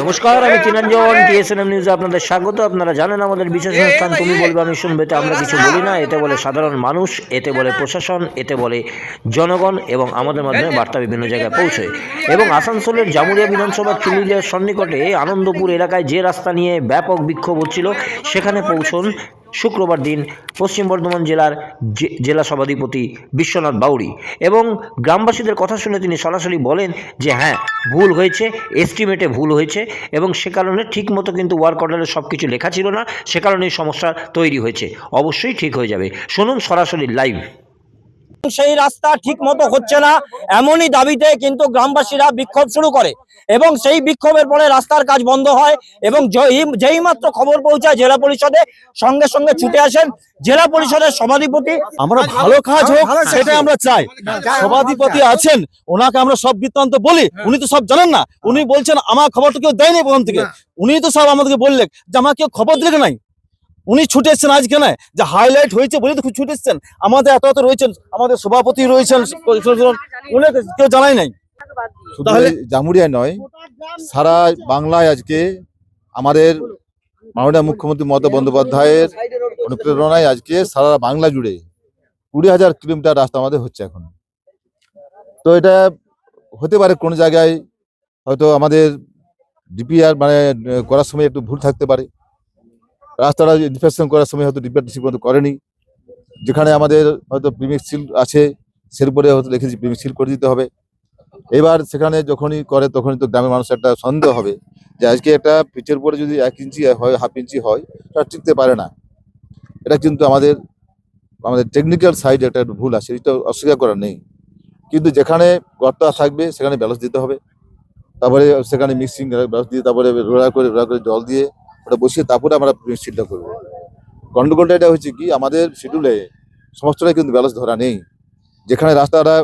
নমস্কার, আমি চিরঞ্জন টিএসএনএম নিউজে আপনাদের স্বাগত। আপনারা জানেন আমাদের বিশেষ অনুষ্ঠান, তুমি বলবে, আমি শুনবে, তো আমরা কিছু বলি না। এতে বলে সাধারণ মানুষ, এতে বলে প্রশাসন, এতে বলে জনগণ এবং আমাদের মাধ্যমে বার্তা বিভিন্ন জায়গায় পৌঁছয়। এবং আসানসোলের জামুরিয়া বিধানসভার চুলিলিয়ার সন্নিকটে আনন্দপুর এলাকায় যে রাস্তা নিয়ে ব্যাপক বিক্ষোভ হচ্ছিল, সেখানে পৌঁছন শুক্রবার দিন পশ্চিম বর্ধমান জেলার জেলা সভাধিপতি বিশ্বনাথ বাউরি এবং গ্রামবাসীদের কথা শুনে তিনি সরাসরি বলেন যে হ্যাঁ ভুল হয়েছে এস্টিমেটে ভুল হয়েছে এবং সে কারণে ঠিকমতো কিন্তু ওয়ার্ক অর্ডারে সব কিছু লেখা ছিল না, সে কারণে সমস্যা তৈরি হয়েছে। অবশ্যই ঠিক হয়ে যাবে। শুনুন সরাসরি লাইভ সেই রাস্তা ঠিক মতো হচ্ছে না এমনই দাবিতে কিন্তু গ্রামবাসীরা বিক্ষোভ শুরু করে এবং সেই বিক্ষোভের পরে রাস্তার কাজ বন্ধ হয় এবং যেই- মাত্র খবর পৌঁছায় জেলা পরিষদে সঙ্গে সঙ্গে ছুটে আসেন জেলা পরিষদের সভাধিপতি। আমরা ভালো কাজ হোক সেটা আমরা চাই। সভাধিপতি আছেন ওনাকে আমরা সব বৃত্তান্ত বলি উনি তো সব জানেন না। উনি বলছেন আমার খবরটা কেউ দেয়নি প্রথম থেকে। উনি তো সব আমাদেরকে বললেন যে আমার কেউ খবর দিলে নাই। উনি ছুটে এসছেন আজকে না যে হাইলাইট হয়েছে বলে তো ছুটে এসছেন। আমাদের এত এত রয়েছেন আমাদের সভাপতি রয়েছেন উনি কেউ জানাই নাই। তাহলে- জামুরিয়া নয় সারা বাংলায় আজকে আমাদের মাননীয় মুখ্যমন্ত্রী মমতা বন্দ্যোপাধ্যায়ের অনুপ্রেরণায় আজকে সারা বাংলা জুড়ে কুড়ি হাজার কিলোমিটার রাস্তা আমাদের হচ্ছে এখন। তো এটা হতে পারে কোন জায়গায় হয়তো আমাদের ডিপিআর মানে করার সময় একটু ভুল থাকতে পারে। রাস্তাটা ইনফেকশন করার সময় হয়তো ডিপিআর ঠিক মতো করেনি। যেখানে আমাদের হয়তো প্রিমিক সিল আছে সের উপরে হয়তো লিখেছি প্রিমিক সিল করে দিতে হবে। এবার সেখানে যখনই করে, তখনই তো গ্রামের মানুষ একটা সন্দেহ হবে যে আজকে একটা পিচের উপরে যদি এক ইঞ্চি হয়, হাফ ইঞ্চি হয়, সেটা টিকতে পারে না। এটা কিন্তু আমাদের আমাদের টেকনিক্যাল সাইড একটা ভুল আছে, এটা অস্বীকার করার নেই। কিন্তু যেখানে গর্ত থাকবে, সেখানে ব্যালেন্স দিতে হবে। তারপরে সেখানে মিক্সিং ব্যালেন্স দিয়ে, তারপরে রোলা করে রোলা করে জল দিয়ে ওটা বসিয়ে তারপরে আমরা সিলটা করব। গন্ডগোলটা এটা হচ্ছে কি, আমাদের শিডিউলে সমস্তটাই কিন্তু ব্যালেন্স ধরা নেই। যেখানে রাস্তাটা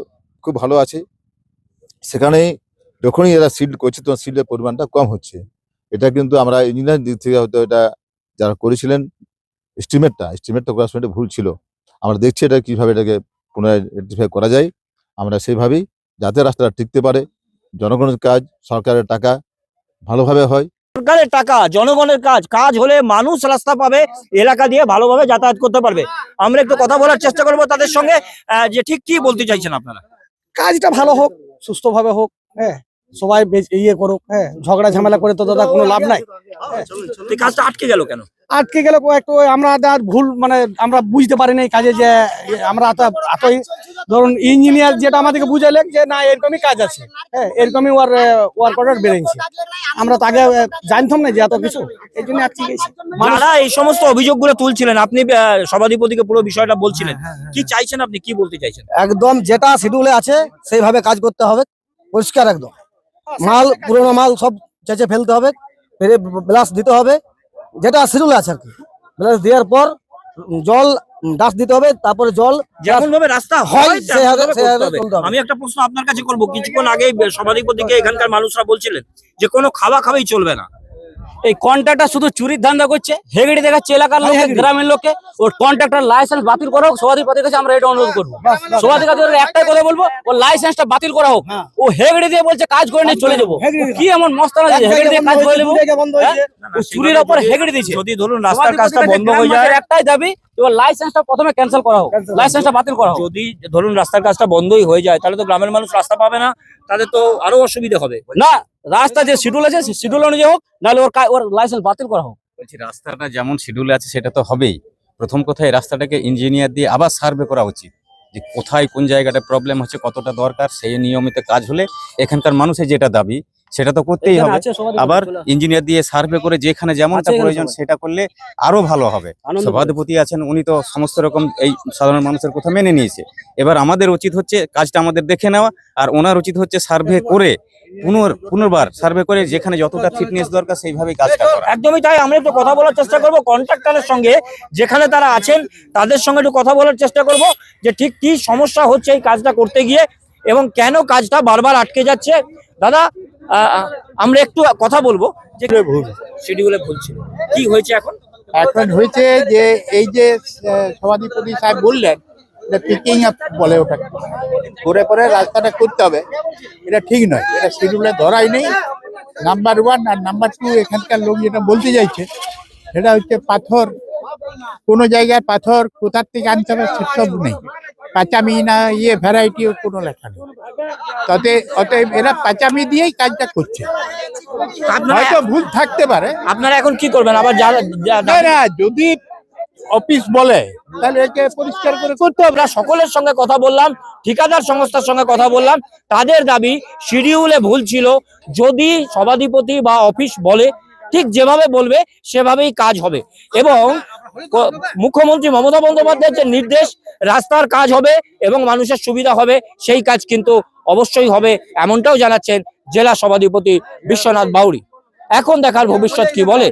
খুব ভালো আছে সেখানে যখনই এরা সিল করছে, তখন সিলের পরিমাণটা কম হচ্ছে। এটা কিন্তু আমরা ইঞ্জিনিয়ার দিক থেকে হয়তো এটা যারা করেছিলেন এস্টিমেটটা এস্টিমেটটা করার সময় ভুল ছিল। আমরা দেখছি এটা কীভাবে এটাকে পুনরায় করা যায়। আমরা সেইভাবেই যাতে রাস্তাটা টিকতে পারে, জনগণের কাজ, সরকারের টাকা ভালোভাবে হয় সরকারের টাকা জনগণের কাজ কাজ হলে মানুষ রাস্তা পাবে এলাকা দিয়ে ভালোভাবে যাতায়াত করতে পারবে। আমরা একটু কথা বলার চেষ্টা করব তাদের সঙ্গে আহ, যে ঠিক কি বলতে চাইছেন আপনারা? কাজটা ভালো হোক সুস্থভাবে হোক হ্যাঁ সবাই ইয়ে করুক হ্যাঁ ঝগড়া ঝামেলা করে তো দাদা কোনো লাভ নাই। কাজটা আটকে গেল কেন? আটকে গেলে একটু আমরা আর ভুল মানে আমরা বুঝতে পারি না কাজে যে আমরা এত এতই ধরুন ইঞ্জিনিয়ার যেটা আমাদেরকে বুঝাইলেন যে না এরকমই কাজ আছে। হ্যাঁ এরকমই ওর ওয়ার্ক অর্ডার বেড়েছে আমরা তো আগে জানতাম না যে এত কিছু। এই জন্য আটকে গেছি। যারা এই সমস্ত অভিযোগগুলো তুলছিলেন আপনি সভাধিপতিকে পুরো বিষয়টা বলছিলেন। কি চাইছেন আপনি? কি বলতে চাইছেন? একদম যেটা শিডিউলে আছে সেইভাবে কাজ করতে হবে। পরিষ্কার একদম। মাল পুরোনো মাল সব চেঁচে ফেলতে হবে। ফেরে ব্লাস দিতে হবে। যেটা শিডিউল আছে আর কি। দেওয়ার পর জল ডাস দিতে হবে তারপরে জল। যেমন ভাবে রাস্তা হয়। আমি একটা প্রশ্ন আপনার কাছে করব। কিছুক্ষণ আগে সমাধিপতিকে এখানকার মানুষরা বলছিলেন যে কোনো খাওয়া খাওয়াই চলবে না। এই কন্ট্রাক্টর শুধু চুরির ধান্দা করছে হেগড়ি দেখাচ্ছে এলাকার লোক গ্রামের লোককে ওর কন্ট্রাক্টর লাইসেন্স বাতিল করা হোক সভাধিপতির কাছে আমরা এটা অনুরোধ করব। সভাধিপতির একটাই কথা বলব ও লাইসেন্সটা বাতিল করা হোক। হ্যাঁ। ও হেগড়ি দিয়ে বলছে কাজ করে নিয়ে চলে যাব। কি এমন মস্তানা এক হেগড়ি দিয়ে কাজ করে নেব? হ্যাঁ? চুরির ওপর হেগড়ি দিচ্ছে যদি ধরুন রাস্তার কাজটা বন্ধ হয়ে যায় একটাই দাবি এবার লাইসেন্সটা প্রথমে ক্যান্সেল করা হোক। লাইসেন্সটা বাতিল করা হোক। যদি ধরুন রাস্তার কাজটা বন্ধই হয়ে যায় তাহলে তো গ্রামের মানুষ রাস্তা পাবে না তাদের তো আরও অসুবিধা হবে। না রাস্তা যে শিডিউল আছে শিডিউল অনুযায়ী হোক নাহলে ওর ওর লাইসেন্স বাতিল করা হোক। বলছি রাস্তাটা যেমন শিডিউলে আছে সেটা তো হবেই। প্রথম কথা এই রাস্তাটাকে ইঞ্জিনিয়ার দিয়ে আবার সার্ভে করা উচিত। যে কোথায় কোন জায়গাটা প্রবলেম হচ্ছে কতটা দরকার সেই নিয়মিত কাজ হলে এখানকার মানুষের যেটা দাবি সেটা তো করতেই হবে। আবার ইঞ্জিনিয়ার দিয়ে সার্ভে করে যেখানে যেমনটা প্রয়োজন সেটা করলে আরও ভালো হবে। সভাধিপতি আছেন উনি তো সমস্ত রকম এই সাধারণ মানুষের কথা মেনে নিয়েছে। এবার আমাদের উচিত হচ্ছে কাজটা আমাদের দেখে নেওয়া আর ওনার উচিত হচ্ছে সার্ভে করে পুনর পুনর্বার সার্ভে করে যেখানে যতটা ফিটনেস দরকার সেইভাবে কাজ করা। একদমই তাই আমরা একটু কথা বলার চেষ্টা করব কন্ট্রাক্টরের সঙ্গে যেখানে তারা আছেন তাদের সঙ্গে একটু কথা বলার চেষ্টা করব যে ঠিক কি সমস্যা হচ্ছে এই কাজটা করতে গিয়ে এবং কেন কাজটা বারবার আটকে যাচ্ছে। দাদা আমরা একটু কথা বলব। যে ভুল। শিডিউলে ভুল ছিল। কি হয়েছে এখন? এখন হয়েছে যে এই যে সভাধিপতি সাহেব বললেন এটা পিকিং আপ বলে ওটাকে করে পরে রাস্তাটা করতে হবে। এটা ঠিক নয়। এটা শিডিউলে ধরাই নেই। নাম্বার ওয়ান আর নাম্বার টু এখানকার লোক যেটা বলতে চাইছে সেটা হচ্ছে পাথর। কোনো জায়গায় পাথর কোথার থেকে আনতে হবে সেসব নেই। পাঁচামি না ইয়ে ভ্যারাইটি কোনো লেখা নেই। তাতে অতএব এরা পাঁচামি দিয়েই কাজটা করছে। হয়তো ভুল থাকতে পারে। আপনারা এখন কি করবেন? আবার যদি অফিস বলে, তাহলে একে পরিষ্কার করে করতে হবে। সকলের সঙ্গে কথা বললাম, ঠিকাদার সংস্থার সঙ্গে কথা বললাম। তাদের দাবি, শিডিউলে ভুল ছিল। যদি সভাধিপতি বা অফিস বলে, ঠিক যেভাবে বলবে, সেভাবেই কাজ হবে। এবং মুখ্যমন্ত্রী মমতা বন্দ্যোপাধ্যায়ের যে নির্দেশ, রাস্তার কাজ হবে এবং মানুষের সুবিধা হবে, সেই কাজ কিন্তু অবশ্যই হবে, এমনটাও জানাচ্ছেন জেলা সভাধিপতি বিশ্বনাথ বাউরি এখন দেখার ভবিষ্যৎ কি বলে?